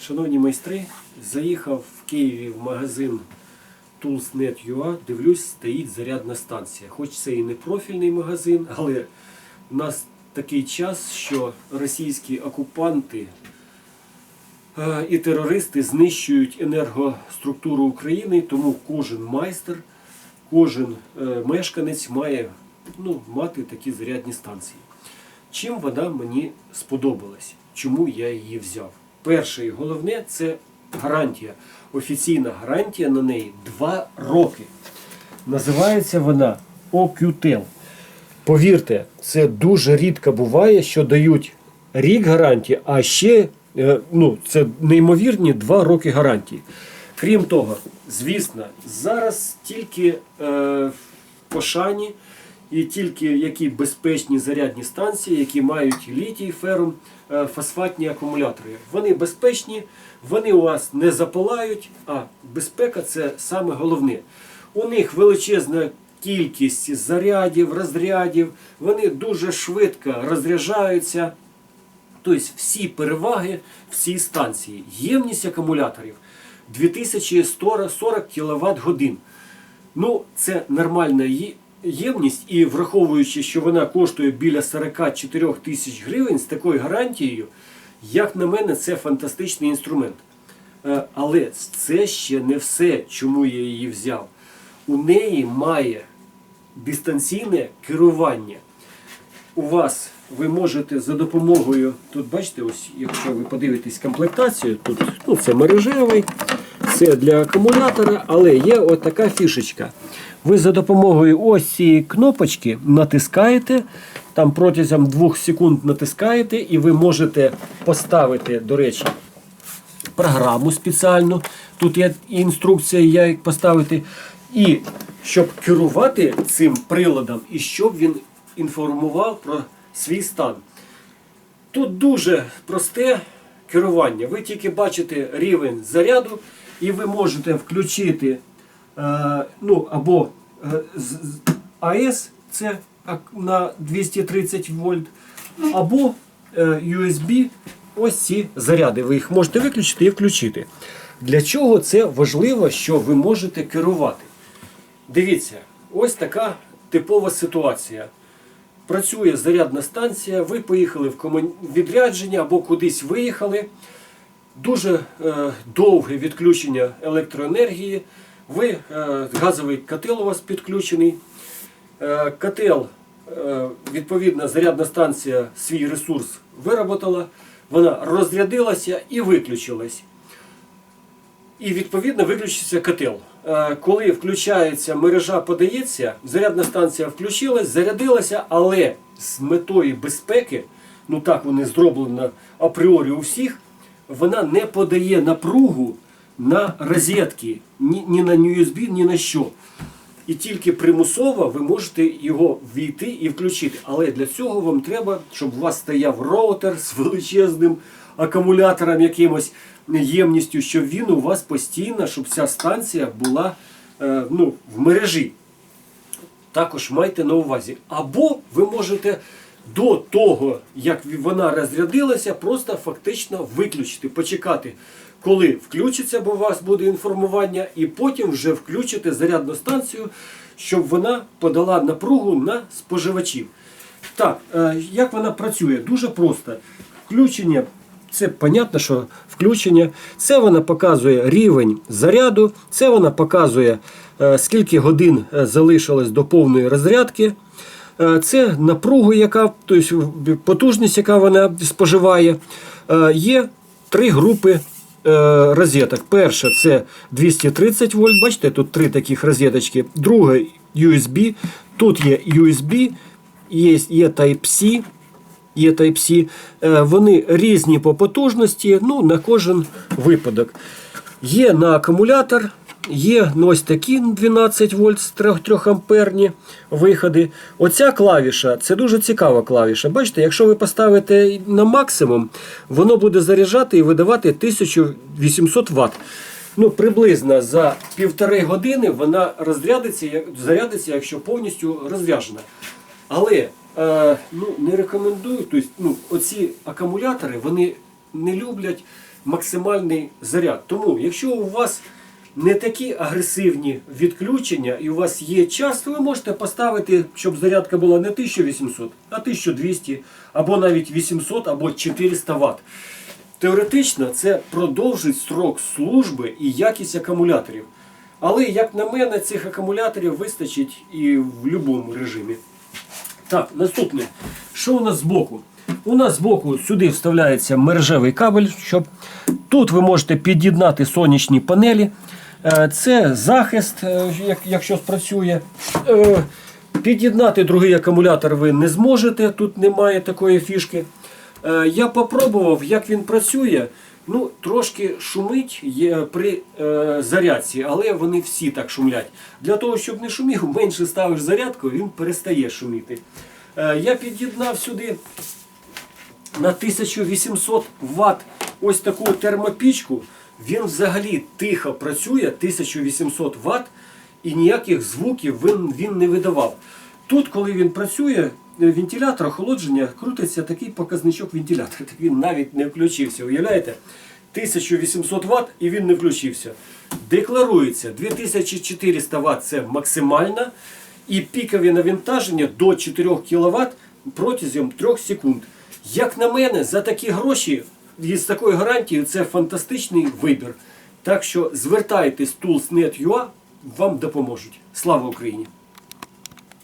Шановні майстри, заїхав в Києві в магазин Tools.net.ua, дивлюсь, стоїть зарядна станція. Хоч це і не профільний магазин, але у нас такий час, що російські окупанти е, і терористи знищують енергоструктуру України, тому кожен майстер, кожен е, мешканець має ну, мати такі зарядні станції. Чим вона мені сподобалась? Чому я її взяв? Перше і головне це гарантія. Офіційна гарантія на неї 2 роки. Називається вона OQTEL. Повірте, це дуже рідко буває, що дають рік гарантії, а ще е, ну, це неймовірні 2 роки гарантії. Крім того, звісно, зараз тільки е, в Пошані і тільки які безпечні зарядні станції, які мають літій, ферум, е, фосфатні акумулятори. Вони безпечні, вони у вас не запалають, а безпека це саме головне. У них величезна кількість зарядів, розрядів, вони дуже швидко розряджаються. Тобто всі переваги в цій станції. Ємність акумуляторів 2140 кВт годин. Ну, це нормальна є- ємність, і враховуючи, що вона коштує біля 44 тисяч гривень з такою гарантією, як на мене, це фантастичний інструмент. Е, Але це ще не все, чому я її взяв. У неї має дистанційне керування. У вас ви можете за допомогою, тут бачите, ось, якщо ви подивитесь комплектацію, тут ну, це мережевий, це для акумулятора, але є от така фішечка. Ви за допомогою ось цієї кнопочки натискаєте, там протягом 2 секунд натискаєте, і ви можете поставити, до речі, програму спеціальну. Тут є інструкція, як поставити. І щоб керувати цим приладом, і щоб він інформував про свій стан. Тут дуже просте керування. Ви тільки бачите рівень заряду, і ви можете включити е, ну, або е, АЕС, це на 230 вольт, або е, USB. Ось ці заряди. Ви їх можете виключити і включити. Для чого це важливо, що ви можете керувати? Дивіться, ось така типова ситуація. Працює зарядна станція, ви поїхали в відрядження або кудись виїхали. Дуже е, довге відключення електроенергії. Ви, е, газовий котел у вас підключений. Е, котел, е, зарядна станція свій ресурс вироботала, вона розрядилася і виключилась. І відповідно виключиться котел. Е, Коли включається мережа, подається, зарядна станція включилась, зарядилася, але з метою безпеки, ну так вони зроблено апріорі у всіх, вона не подає напругу на розетки, ні, ні на USB, ні на що. І тільки примусово ви можете його ввійти і включити. Але для цього вам треба, щоб у вас стояв роутер з величезним акумулятором якимось ємністю, щоб він у вас постійно, щоб ця станція була е, ну, в мережі. Також майте на увазі. Або ви можете до того, як вона розрядилася, просто фактично виключити, почекати, коли включиться, бо у вас буде інформування, і потім вже включити зарядну станцію, щоб вона подала напругу на споживачів. Так, е, як вона працює? Дуже просто. Включення, це понятно, що включення. Це вона показує рівень заряду, це вона показує, е, скільки годин е, залишилось до повної розрядки. Е, Це напругу, яка, тобто потужність, яка вона споживає. Е, Є три групи е, розеток. Перша це 230 вольт. Бачите, тут три таких розеточки. Друга USB. Тут є USB, є, є Type-C. Є Type-C. Вони різні по потужності, ну, на кожен випадок. Є на акумулятор, є ось такі 12 вольт з 3, 3 амперні виходи. Оця клавіша це дуже цікава клавіша. Бачите, якщо ви поставите на максимум, воно буде заряджати і видавати 1800 Вт. Ну, приблизно за півтори години вона розрядиться, зарядиться, якщо повністю розряджена. Але е, ну, не рекомендую. Тобто, ну, оці акумулятори вони не люблять максимальний заряд. Тому, якщо у вас не такі агресивні відключення і у вас є час, ви можете поставити, щоб зарядка була не 1800, а 1200, або навіть 800, або 400 Вт. Теоретично це продовжить строк служби і якість акумуляторів. Але, як на мене, цих акумуляторів вистачить і в будь-якому режимі. Так, наступне. Що у нас збоку? У нас збоку сюди вставляється мережевий кабель, щоб тут ви можете під'єднати сонячні панелі. Е, Це захист, е, якщо спрацює. Е, Під'єднати другий акумулятор ви не зможете, тут немає такої фішки. Я попробував, як він працює. Ну, трошки шумить при зарядці, але вони всі так шумлять. Для того, щоб не шумів, менше ставиш зарядку, він перестає шуміти. Я під'єднав сюди на 1800 Вт ось таку термопічку. Він взагалі тихо працює, 1800 Вт, і ніяких звуків він, він не видавав. Тут, коли він працює, е, вентилятор охолодження, крутиться такий показничок вентилятора. Так він навіть не включився. Уявляєте? 1800 Вт і він не включився. Декларується 2400 Вт це максимальна. І пікові навантаження до 4 кВт протягом 3 секунд. Як на мене, за такі гроші з такою гарантією це фантастичний вибір. Так що звертайтесь Tools.net.ua, вам допоможуть. Слава Україні!